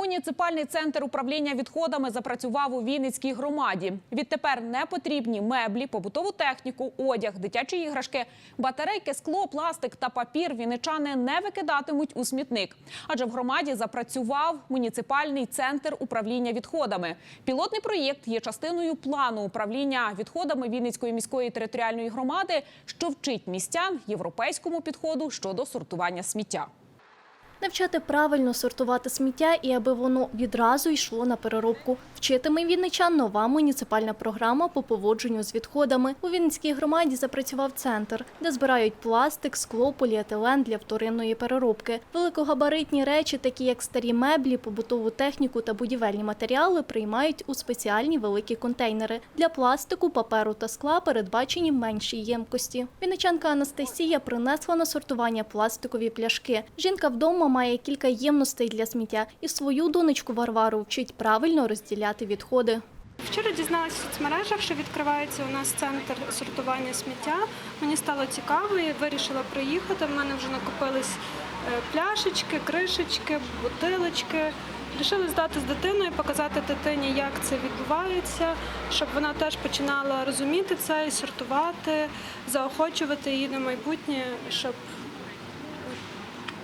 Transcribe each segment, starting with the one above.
Муніципальний центр управління відходами запрацював у Вінницькій громаді. Відтепер не потрібні меблі, побутову техніку, одяг, дитячі іграшки, батарейки, скло, пластик та папір вінничани не викидатимуть у смітник. Адже в громаді запрацював муніципальний центр управління відходами. Пілотний проєкт є частиною плану управління відходами Вінницької міської територіальної громади, що вчить містян європейському підходу щодо сортування сміття. Навчати правильно сортувати сміття і аби воно відразу йшло на переробку. Вчитиме вінничан нова муніципальна програма по поводженню з відходами. У Вінницькій громаді запрацював центр, де збирають пластик, скло, поліетилен для вторинної переробки. Великогабаритні речі, такі як старі меблі, побутову техніку та будівельні матеріали, приймають у спеціальні великі контейнери. Для пластику, паперу та скла передбачені менші ємкості. Вінничанка Анастасія принесла на сортування пластикові пляшки. Жінка вдома має кілька ємностей для сміття і свою донечку Варвару вчить правильно розділяти відходи. Вчора дізналася в соцмережах, що відкривається у нас центр сортування сміття. Мені стало цікаво, я вирішила приїхати. В мене вже накопились е, пляшечки, кришечки, бутилочки. Рішили здати з дитиною, показати дитині, як це відбувається, щоб вона теж починала розуміти це і сортувати, заохочувати її на майбутнє, щоб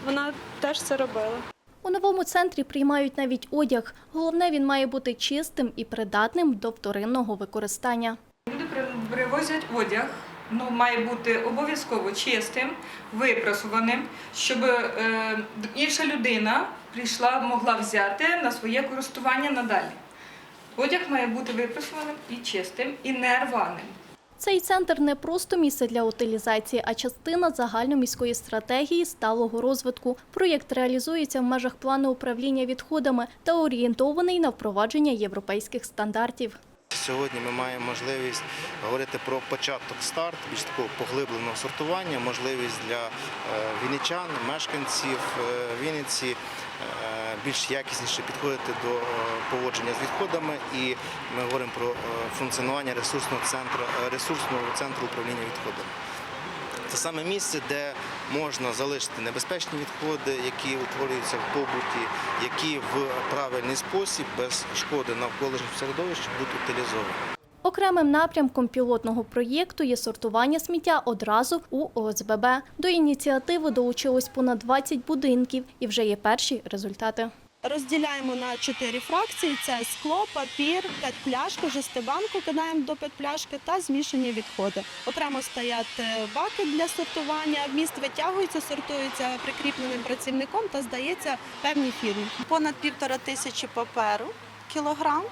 вона теж це робила. У новому центрі приймають навіть одяг. Головне, він має бути чистим і придатним до вторинного використання. Люди привозять одяг. Ну, має бути обов'язково чистим, випрасуваним, щоб е, інша людина прийшла, могла взяти на своє користування надалі. Одяг має бути випрасуваним і чистим, і не рваним. Цей центр не просто місце для утилізації, а частина загальноміської стратегії сталого розвитку. Проєкт реалізується в межах плану управління відходами та орієнтований на впровадження європейських стандартів. Сьогодні ми маємо можливість говорити про початок старт, більш такого поглибленого сортування, можливість для е, вінничан, мешканців е, Вінниці е, більш якісніше підходити до е, поводження з відходами. І ми говоримо про е, функціонування ресурсного центру, е, ресурсного центру управління відходами. Це саме місце, де можна залишити небезпечні відходи, які утворюються в побуті, які в правильний спосіб, без шкоди навколишнього середовища, будуть утилізовані. Окремим напрямком пілотного проєкту є сортування сміття одразу у ОСББ. До ініціативи долучилось понад 20 будинків і вже є перші результати. Розділяємо на чотири фракції: це скло, папір, петпляшку, жестибанку кидаємо до петпляшки та змішані відходи. Окремо стоять е, баки для сортування. Вміст витягується, сортується прикріпленим працівником та здається певній фірмі. Понад півтора тисячі паперу кілограм.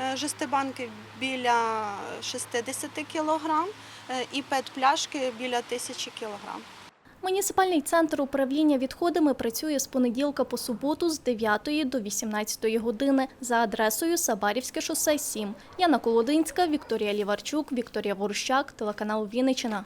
Е, Жестибанки біля 60 кілограм е, і пет-пляшки біля тисячі кілограм. Муніципальний центр управління відходами працює з понеділка по суботу з 9 до 18 години за адресою Сабарівське шосе 7. Яна Колодинська, Вікторія Ліварчук, Вікторія Ворущак, телеканал Вінниччина.